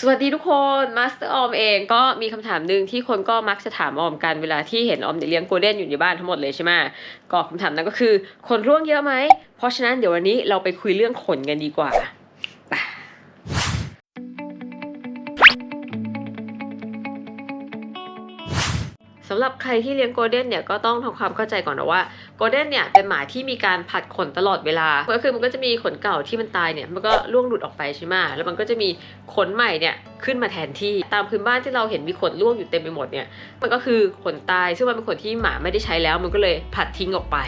สวัสดีทุกคนมาสเตอร์ออมเองก็มีคำถามหนึ่งที่คนก็มักจะถามออมกันเวลาที่เห็นออมเลี้ยงโกลเด้นอยู่ในบ้านทั้งหมดเลยใช่ไหมก็คำถามนั้นก็คือขนร่วงเยอะไหม เพราะฉะนั้นเดี๋ยววันนี้เราไปคุยเรื่องขนกันดีกว่าสำหรับใครที่เลี้ยงโกลเด้นเนี่ยก็ต้องทำความเข้าใจก่อนนะว่า โกลเด้นเนี่ยเป็นหมาที่มีการผัดขนตลอดเวลา ก็คือมันก็จะมีขนเก่าที่มันตายเนี่ยมันก็ร่วงหลุดออกไปใช่ไหมแล้วมันก็จะมีขนใหม่เนี่ยขึ้นมาแทนที่ตามพื้นบ้านที่เราเห็นมีขนร่วงอยู่เต็มไปหมดเนี่ยมันก็คือขนตาย ซึ่งมันเป็นขนที่หมาไม่ได้ใช้แล้ว มันก็เลยผัดทิ้งออกไป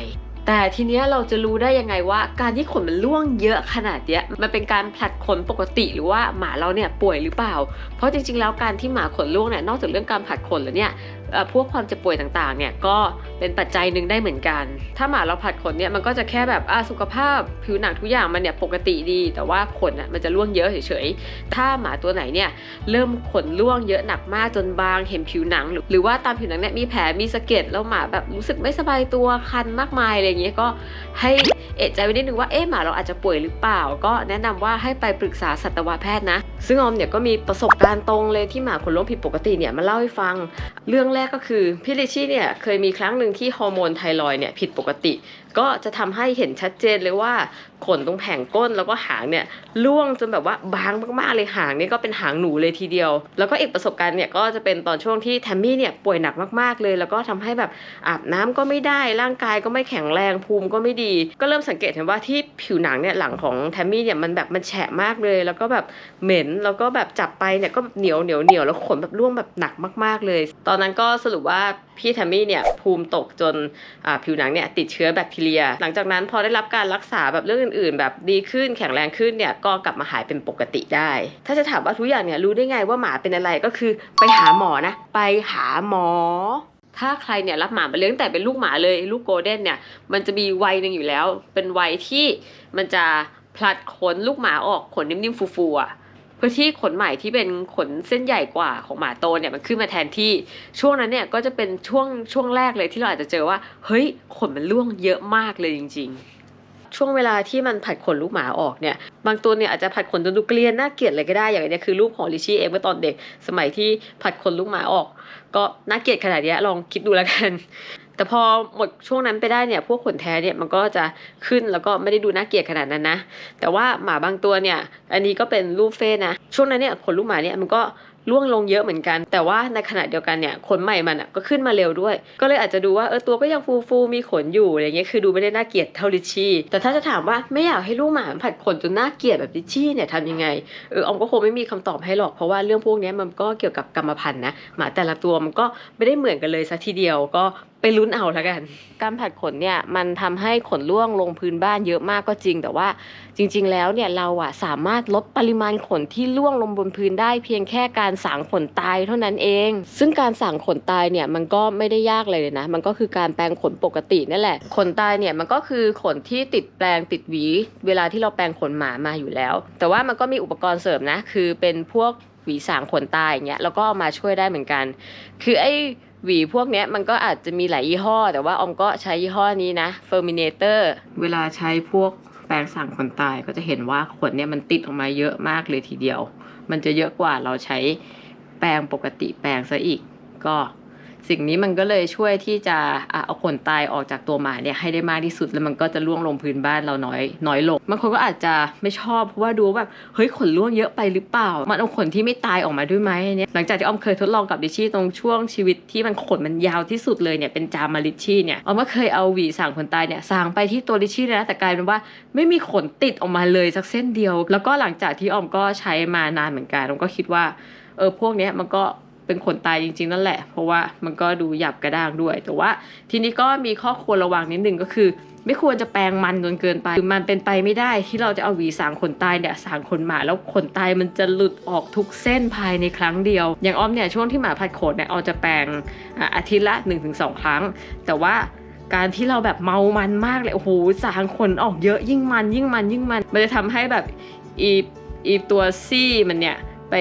แต่ทีเนี้ยเราจะรู้ได้ยังไงว่า การที่ขนมันร่วงเยอะขนาดเนี้ยมันเป็นการผลัดขนปกติหรือว่าหมาเราเนี่ยป่วยหรือเปล่า เพราะจริงๆแล้วการที่หมาขนร่วงเนี่ยนอกจากเรื่องการผลัดขนแล้วเนี่ยพวกความเจ็บป่วยต่างๆเนี่ยก็เป็นปัจจัยหนึ่งได้เหมือนกัน ถ้าหมาเราผัดขนเนี่ยมันก็จะแค่แบบอะสุขภาพผิวหนังทุกอย่างมันเนี่ยปกติดี แต่ว่าขนอะมันจะร่วงเยอะเฉยๆ ถ้าหมาตัวไหนเนี่ยเริ่มขนร่วงเยอะหนักมากจนบางเห็นผิวหนัง หรือว่าตามผิวหนังเนี่ยมีแผลมีสะเก็ดแล้วหมาแบบรู้สึกไม่สบายตัวคันมากมายอะไรอย่างเงี้ยก็ให้เอะใจไว้นิดนึงว่าเอ๊ะหมาเราอาจจะป่วยหรือเปล่า ก็แนะนำว่าให้ไปปรึกษาสัตวแพทย์นะ ซึ่งออมเนี่ยก็มีประสบการณ์ตรงเลยที่หมาขนร่วงผิดปกติเนี่ยมาเล่าให้ฟัง เรื่องแรกก็คือพี่ลิชี่เนี่ยเคยมีครั้งหนึ่งที่ฮอร์โมนไทรอยเนี่ยผิดปกติ ก็จะทำให้เห็นชัดเจนเลยว่าขนตรงแผงก้นแล้วก็หางเนี่ยร่วงจนแบบว่าบางมากๆเลยหางนี่ก็เป็นหางหนูเลยทีเดียว แล้วก็อีกประสบการณ์เนี่ยก็จะเป็นตอนช่วงที่แทมมี่เนี่ยป่วยหนักมากๆเลย แล้วก็ทำให้แบบอาบน้ำก็ไม่ได้ร่างกายก็ไม่แข็งแรงภูมิก็ไม่ดี ก็เริ่มสังเกตเห็นว่าที่ผิวหนังเนี่ยหลังของแทมมี่เนี่ยมันแบบมันแฉะมากเลย แล้วก็แบบเหม็นแล้วก็แบบจับไปเนี่ยก็เหนียวเหนียวเหนียวแล้วขนแบบร่วงแบบหนักมาก ๆเลย ตอนนั้นก็สรุปว่าพี่แทมมี่เนี่ยภูมิตกจนผิวหนังเนี่ยติดเชื้อแบคทีเรีย หลังจากนั้นพอได้รับการรักษาแบบเรื่องอื่นๆ แบบดีขึ้นแข็งแรงขึ้นเนี่ยก็กลับมาหายเป็นปกติได้ ถ้าจะถามว่าทุกอย่างเนี่ยรู้ได้ไงว่าหมาเป็นอะไรก็คือไปหาหมอนะ ไปหาหมอถ้าใครเนี่ยรับหมามาเลี้ยงตั้งแต่เป็นลูกหมาเลยลูกโกลเด้นเนี่ยมันจะมีวัยหนึ่งอยู่แล้ว เป็นวัยที่มันจะผลัดขนลูกหมาออกขนนิ่มๆฟูๆอะ เพื่อที่ขนใหม่ที่เป็นขนเส้นใหญ่กว่าของหมาโตเนี่ยมันขึ้นมาแทนที่ช่วงนั้นเนี่ยก็จะเป็นช่วงช่วงแรกเลยที่เราอาจจะเจอว่า เฮ้ยขนมันร่วงเยอะมากเลยจริง ๆช่วงเวลาที่มันผัดขนลูกหมาออกเนี่ย บางตัวเนี่ยอาจจะผัดขนจนดูเกลียนน่าเกลียดเลยก็ได้ อย่างนเนี้ยคือรูปของลิชี่เองเมื่อตอนเด็ก สมัยที่ผัดขนลูกหมาออก ก็น่าเกลียดขนาดนี้ลองคิดดูแล้วกัน แต่พอหมดช่วงนั้นไปได้เนี่ยพวกขนแท้เนี่ยมันก็จะขึ้นแล้วก็ไม่ได้ดูน่าเกลียดขนาดนั้นนะ แต่ว่าหมาบางตัวเนี่ย อันนี้ก็เป็นรูปเฟ้นะ ช่วงนั้นเนี่ยขนลูกหมาเนี่ยมันก็ ร่วงลงเยอะเหมือนกัน แต่ว่าในขณะเดียวกันเนี่ยขนใหม่มันก็ขึ้นมาเร็วด้วย ก็เลยอาจจะดูว่าเออตัวก็ยังฟูฟูๆมีขนอยู่อะไรเงี้ยคือดูไม่ได้น่าเกลียดเท่าลิชชี่แต่ถ้าจะถามว่าไม่อยากให้ลูกหมามันผัดขนจนน่าเกลียดแบบลิชชี่เนี่ยทำยังไงเออออมก็คงไม่มีคำตอบให้หรอกเพราะว่าเรื่องพวกนี้มันก็เกี่ยวกับกรรมพันธุ์นะหมาแต่ละตัวมันก็ไม่ได้เหมือนกันเลยสัทีเดียวก็ไปลุ้นเอาแล้วกัน การผัดขนเนี่ยมันทำให้ขนร่วงลงพื้นบ้านเยอะมากก็จริง แต่ว่าจริง ๆ แล้วเนี่ยเราอะสามารถลดปริมาณขนที่ร่วงลงบนพื้นได้เพียงแค่การสางขนตายเท่านั้นเอง ซึ่งการสางขนตายเนี่ยมันก็ไม่ได้ยากเลยนะ มันก็คือการแปรงขนปกตินั่นแหละ ขนตายเนี่ยมันก็คือขนที่ติดแปรงติดหวี เวลาที่เราแปรงขนหมามาอยู่แล้ว แต่ว่ามันก็มีอุปกรณ์เสริมนะ คือเป็นพวกหวีสางขนตายอย่างเงี้ยแล้วก็เอามาช่วยได้เหมือนกัน คือไอหวีพวกเนี้ยมันก็อาจจะมีหลายยี่ห้อ แต่ว่าออมก็ใช้ยี่ห้อนี้นะ Ferminator เวลาใช้พวกแปรงสั่งขนตายก็จะเห็นว่าขนเนี่ยมันติดออกมาเยอะมากเลยทีเดียว มันจะเยอะกว่าเราใช้แปรงปกติแปรงซะอีก ก็ สิ่งนี้มันก็เลยช่วยที่จะเอาขนตายออกจากตัวหมาเนี่ยให้ได้มากที่สุดแล้วมันก็จะล่วงลงพื้นบ้านเราน้อยน้อยลงบางคนก็อาจจะไม่ชอบเพราะว่าดูแบบเฮ้ยขนล่วงเยอะไปหรือเปล่า มันเอาขนที่ไม่ตายออกมาด้วยไหมเนี่ยหลังจากที่ออมเคยทดลองกับดิชี่ตรงช่วงชีวิตที่มันขนมันยาวที่สุดเลยเนี่ยเป็นจามาลิชี่เนี่ยออมก็เคยเอาหวีสางขนตายเนี่ยสางไปที่ตัวลิชี่นะแต่กลายเป็นว่าไม่มีขนติดออกมาเลยสักเส้นเดียว แล้วก็หลังจากที่ออมก็ใช้มานานเหมือนกันออมก็คิดว่าเออพวกเนี้ยมันก็ เป็นขนตายจริง ๆ นั่นแหละ เพราะว่ามันก็ดูหยับกระด้างด้วย แต่ว่าทีนี้ก็มีข้อควรระวังนิดนึงก็คือ ไม่ควรจะแปรงมันจนเกินไปคือมันเป็นไปไม่ได้ที่เราจะเอาหวีสางขนตายเนี่ยสางขนหมาแล้วขนตายมันจะหลุดออกทุกเส้นภายในครั้งเดียว อย่างอ้อมเนี่ยช่วงที่หมาผัดขนเนี่ยออมจะแปรงอาทิตย์ละ 1-2 ครั้ง แต่ว่าการที่เราแบบเมามันมากเลยโอ้โหสางขนออกเยอะยิ่งมันยิ่งมันยิ่งมัน มันจะทำให้แบบอีอีตัวซี่มันเนี่ยไป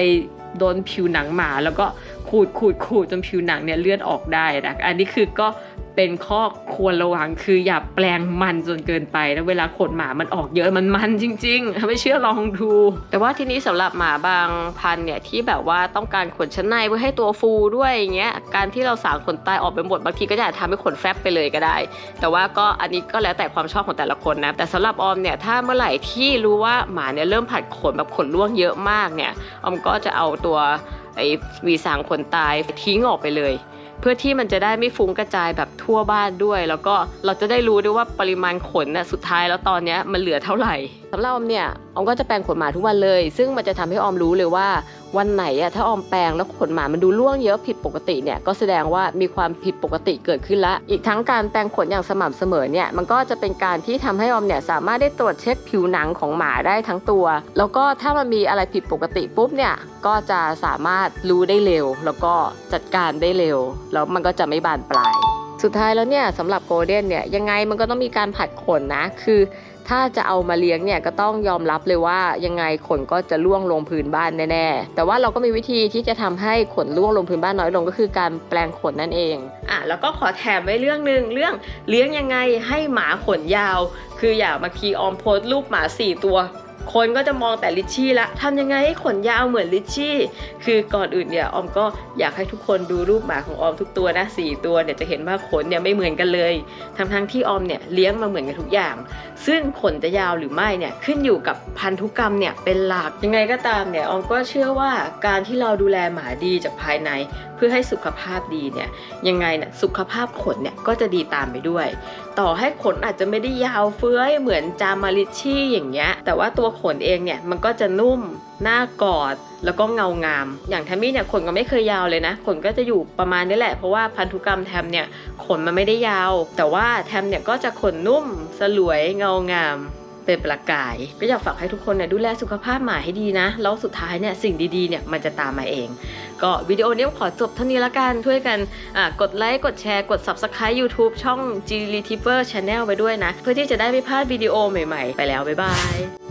โดนผิวหนังหมาแล้วก็ ขูดขูดขูดจนผิวหนังเนี่ยเลือดออกได้นะอันนี้คือก็เป็นข้อควรระวังคืออย่าแปลงมันจนเกินไปแล้วเวลาขนหมามันออกเยอะมันมันจริงๆ ไม่เชื่อลองดู แต่ว่าทีนี้สำหรับหมาบางพันเนี่ยที่แบบว่าต้องการขนชั้นในเพื่อให้ตัวฟูด้วยอย่างเงี้ยการที่เราสางขนใต้ออกไปหมดบางทีก็จะอาจทำให้ขนแฟบไปเลยก็ได้ แต่ว่าก็อันนี้ก็แล้วแต่ความชอบของแต่ละคนนะแต่สำหรับออมเนี่ยถ้าเมื่อไหร่ที่รู้ว่าหมาเนี่ยเริ่มผัดขนแบบขนร่วงเยอะมากเนี่ยออมก็จะเอาตัว ไอ้วีสางขนตายทิ้งออกไปเลย เพื่อที่มันจะได้ไม่ฟุ้งกระจายแบบทั่วบ้านด้วย แล้วก็เราจะได้รู้ด้วยว่าปริมาณขนน่ะสุดท้ายแล้วตอนนี้มันเหลือเท่าไหร่สำหรับออมเนี่ยออมก็จะแปรงขนหมาทุกวันเลย ซึ่งมันจะทำให้ออมรู้เลยว่า วันไหนอะถ้าออมแปรงแล้วขนหมามันดูร่วงเยอะผิดปกติเนี่ยก็แสดงว่ามีความผิดปกติเกิดขึ้นละ อีกทั้งการแปรงขนอย่างสม่ำเสมอเนี่ยมันก็จะเป็นการที่ทำให้ออมเนี่ยสามารถได้ตรวจเช็คผิวหนังของหมาได้ทั้งตัว แล้วก็ถ้ามันมีอะไรผิดปกติปุ๊บเนี่ยก็จะสามารถรู้ได้เร็ว แล้วก็จัดการได้เร็ว แล้วมันก็จะไม่บานปลาย สุดท้ายแล้วเนี่ยสำหรับโกลเด้นเนี่ยยังไงมันก็ต้องมีการผัดขนนะ คือถ้าจะเอามาเลี้ยงเนี่ยก็ต้องยอมรับเลยว่ายังไงขนก็จะล่วงลงพื้นบ้านแน่ๆ แต่ว่าเราก็มีวิธีที่จะทำให้ขนล่วงลงพื้นบ้านน้อยลงก็คือการแปลงขนนั่นเองอะแล้วก็ขอแถมไว้เรื่องหนึ่งเรื่องเลี้ยงยังไงให้หมาขนยาว คืออย่างบางทีออมโพสต์รูปหมาสี่ตัว คนก็จะมองแต่ลิชชี่ละทำยังไงให้ขนยาวเหมือนลิชชี่ คือก่อนอื่นเนี่ยออมก็อยากให้ทุกคนดูรูปหมาของออมทุกตัวนะสี่ตัวเนี่ยจะเห็นว่าขนเนี่ยไม่เหมือนกันเลยทั้งทั้งที่ออมเนี่ยเลี้ยงมาเหมือนกันทุกอย่าง ซึ่งขนจะยาวหรือไม่เนี่ยขึ้นอยู่กับพันธุกรรมเนี่ยเป็นหลักยังไงก็ตามเนี่ยออมก็เชื่อว่าการที่เราดูแลหมาดีจากภายใน เพื่อให้สุขภาพดีเนี่ยยังไงเนี่ยสุขภาพขนเนี่ยก็จะดีตามไปด้วย ต่อให้ขนอาจจะไม่ได้ยาวเฟื้อยเหมือนจามาริชชี่อย่างเงี้ยแต่ว่าตัวขนเองเนี่ยมันก็จะนุ่มหน้ากอดแล้วก็เงางาม อย่างแทมมี่เนี่ยขนก็ไม่เคยยาวเลยนะ ขนก็จะอยู่ประมาณนี้แหละ เพราะว่าพันธุกรรมแทมเนี่ยขนมันไม่ได้ยาว แต่ว่าแทมเนี่ยก็จะขนนุ่มสลวยเงางามเป็นประกาย ก็อยากฝากให้ทุกคนเนี่ยดูแลสุขภาพหมาให้ดีนะ แล้วสุดท้ายเนี่ยสิ่งดีๆเนี่ยมันจะตามมาเอง ก็วิดีโอนี้ขอจบเท่านี้ละกัน ช่วยกันกดไลค์ กดแชร์ กด Subscribe YouTube ช่อง G r e t i v e r Channel ไปด้วยนะ เพื่อที่จะได้ไม่พลาดวิดีโอใหม่ๆ ไปแล้ว บ๊ายบาย